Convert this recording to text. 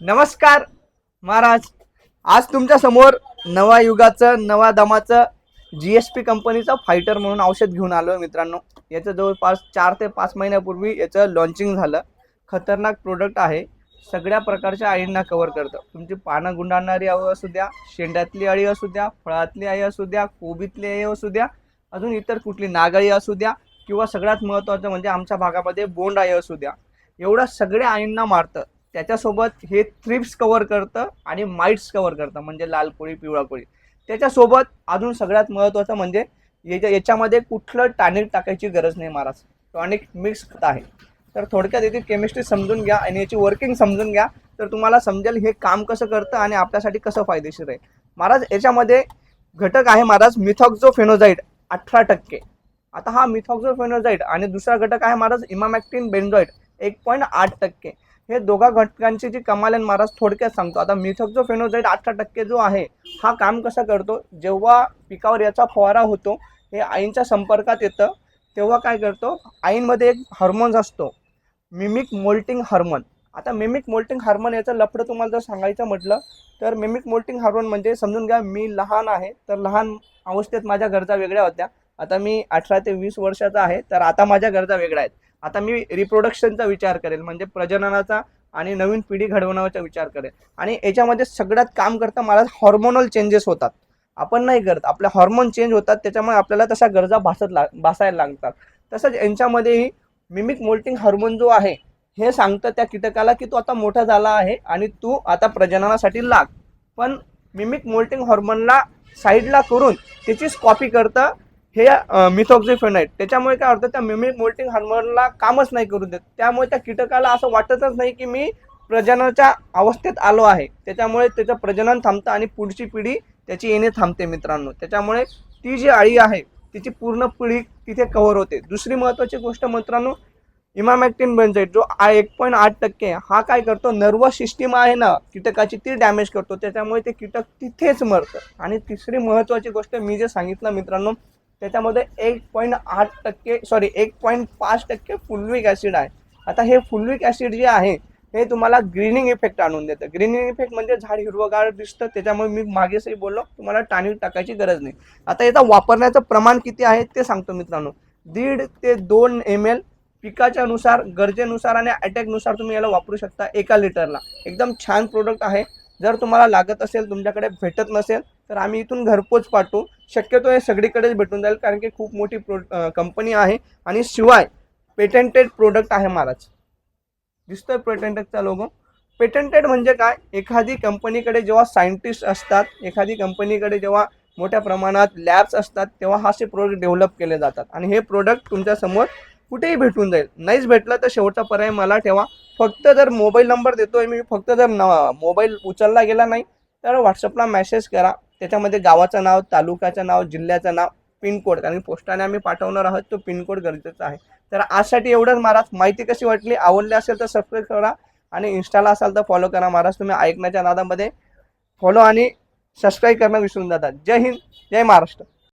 नमस्कार महाराज. आज तुमच्यासमोर नवा युगाचं नवा दमाचं जी एस पी कंपनीचं फायटर म्हणून औषध घेऊन आलो मित्रांनो. याचं जवळपास चार ते पाच महिन्यापूर्वी याचं लॉन्चिंग झालं. खतरनाक प्रोडक्ट आहे. सगळ्या प्रकारच्या अळींना कव्हर करतं. तुमची पानं गुंडाळणारी अळी असू द्या शेंड्यातली अळी असू द्या फळातली अळी असू द्या कोबीतली अळी असू द्या अजून इतर कुठली नागाळी असू द्या किंवा सगळ्यात महत्त्वाचं म्हणजे आमच्या भागामध्ये बोंड अळी असू द्या. एवढ्या सगळ्या अळींना मारतं. त्याच्यासोबत हे थ्रिप्स कव्हर करतं आणि माइट्स कव्हर करतं म्हणजे लाल कोळी पिवळा कोळी. त्याच्यासोबत अजून सगळ्यात महत्त्वाचं म्हणजे याच्या याच्यामध्ये कुठलं टॉनिक टाकायची गरज नाही महाराज. टॉनिक मिक्स आहे. तर थोडक्यात याची केमिस्ट्री समजून घ्या आणि याची वर्किंग समजून घ्या. तर तुम्हाला समजेल हे काम कसं करतं आणि आपल्यासाठी कसं फायदेशीर आहे. महाराज याच्यामध्ये घटक आहे महाराज मिथॉक्झोफेनोझाईड अठरा टक्के. आता हा मिथॉक्झोफेनोझाईड आणि दुसरा घटक आहे महाराज इमामॅक्टिन बेन्झॉईड एक पॉईंट आठ टक्के. हे दोघा घटकांची जी कमाल आहे महाराज थोडक्यात सांगतो. आता मिथॉक्झोफेनोझाईड अठरा टक्के जो आहे हा काम कसं करतो? जेव्हा पिकावर याचा फवारा होतो हे आईंच्या संपर्कात येतं. तेव्हा काय करतो? आईंमध्ये एक हार्मोन्स असतो. मिमिक मोल्टिंग हार्मोन आता मिमिक मोल्टिंग हार्मोन याचं लफडं तुम्हाला जर सांगायचं म्हटलं तर मिमिक मोल्टिंग हार्मोन म्हणजे समजून घ्या मी लहान आहे तर लहान अवस्थेत माझ्या गरजा वेगळ्या होत्या. आता मी अठरा ते वीस वर्षाचा आहे तर आता माझ्या गरजा वेगळ्या आहेत. आता मी रिप्रोडक्शनचा विचार करेल म्हणजे प्रजननाचा आणि नवीन पिढी घडवण्याचा विचार करेल. आणि याच्यामध्ये सगळ्यात काम करता मला हॉर्मोनल चेंजेस होतात. आपण नाही करत आपले हॉर्मोन चेंज होतात त्याच्यामुळे आपल्याला तशा गरजा भासत लाग भासायला लागतात. तसंच यांच्यामध्येही मिमिक मोल्टिंग हॉर्मोन जो आहे हे सांगतं त्या कीटकाला की तू आता मोठा झाला आहे आणि तू आता प्रजननासाठी लाग. पण मिमिक मोल्टिंग हॉर्मोनला साईडला करून त्याचीच कॉपी करतं हे मिथॉक्झिफेनाईट त्याच्यामुळे काय होतं त्या मिमिक मोल्टिंग हार्मोनला कामच नाही करू देत. त्यामुळे त्या कीटकाला असं वाटतच नाही की मी प्रजननाच्या अवस्थेत आलो आहे. त्याच्यामुळे त्याचं प्रजनन थांबतं आणि पुढची पिढी त्याची येणे थांबते मित्रांनो. त्याच्यामुळे ती जी अळी आहे तिची पूर्ण पिढी तिथे कव्हर होते. दुसरी महत्त्वाची गोष्ट मित्रांनो इमामॅक्टिन बेन्झाईट जो आ एक पॉईंट आठ टक्के हा काय करतो नर्वस सिस्टीम आहे ना कीटकाची ती डॅमेज करतो. त्याच्यामुळे ते कीटक तिथेच मरतं. आणि तिसरी महत्त्वाची गोष्ट मी जे सांगितलं मित्रांनो त्याच्यामध्ये एक पॉईंट आठ टक्के सॉरी एक पॉईंट पाच टक्के फुलविक ॲसिड आहे. आता हे फुलविक ॲसिड जे आहे हे तुम्हाला ग्रीनिंग इफेक्ट आणून देतं. ग्रीनिंग इफेक्ट म्हणजे झाड हिरवगार दिसतं त्याच्यामुळे मी मागेसही बोललो तुम्हाला टाणी टाकायची गरज नाही. आता याचा वापरण्याचं प्रमाण किती आहे ते सांगतो मित्रांनो. दीड ते दोन एम एल पिकाच्या नुसार गरजेनुसार आणि अटॅकनुसार तुम्ही याला वापरू शकता एका लिटरला. एकदम छान प्रोडक्ट आहे. जर तुम्हाला लागत असेल तुमच्याकडे भेटत नसेल तर आम्ही इथून घरपोच पाठवू. शक्यतो हे सगळीकडेच भेटून जाईल कारण की खूप मोठी प्रो कंपनी आहे आणि शिवाय पेटेंटेड प्रोडक्ट आहे महाराज दिसतोय पेटेंटेडचा लोगो पेटेंटेड म्हणजे काय? एखादी कंपनीकडे जेव्हा सायंटिस्ट असतात एखादी कंपनीकडे जेव्हा मोठ्या प्रमाणात लॅब्स असतात तेव्हा हा असे प्रोडक्ट डेव्हलप केले जातात. आणि हे प्रोडक्ट तुमच्यासमोर कुठेही भेटून जाईल. नाहीच भेटलं तर शेवटचा पर्याय मला ठेवा. फक्त जर मोबाईल नंबर देतोय मी फक्त जर न मोबाईल उचलला गेला नाही तर व्हॉट्सअपला मेसेज करा. त्याच्यामध्ये गावाचं नाव तालुक्याचं नाव जिल्ह्याचं नाव पिनकोड. कारण की पोस्टाने आम्ही पाठवणार आहोत तो पिनकोड गरजेचा आहे. तर आजसाठी एवढंच महाराज. माहिती कशी वाटली? आवडली असेल तर सबस्क्राईब करा आणि इन्स्टाला असाल तर फॉलो करा. महाराज तुम्ही ऐकण्याच्या नादामध्ये फॉलो आणि सबस्क्राईब करणं विसरून जातात जय हिंद जय महाराष्ट्र.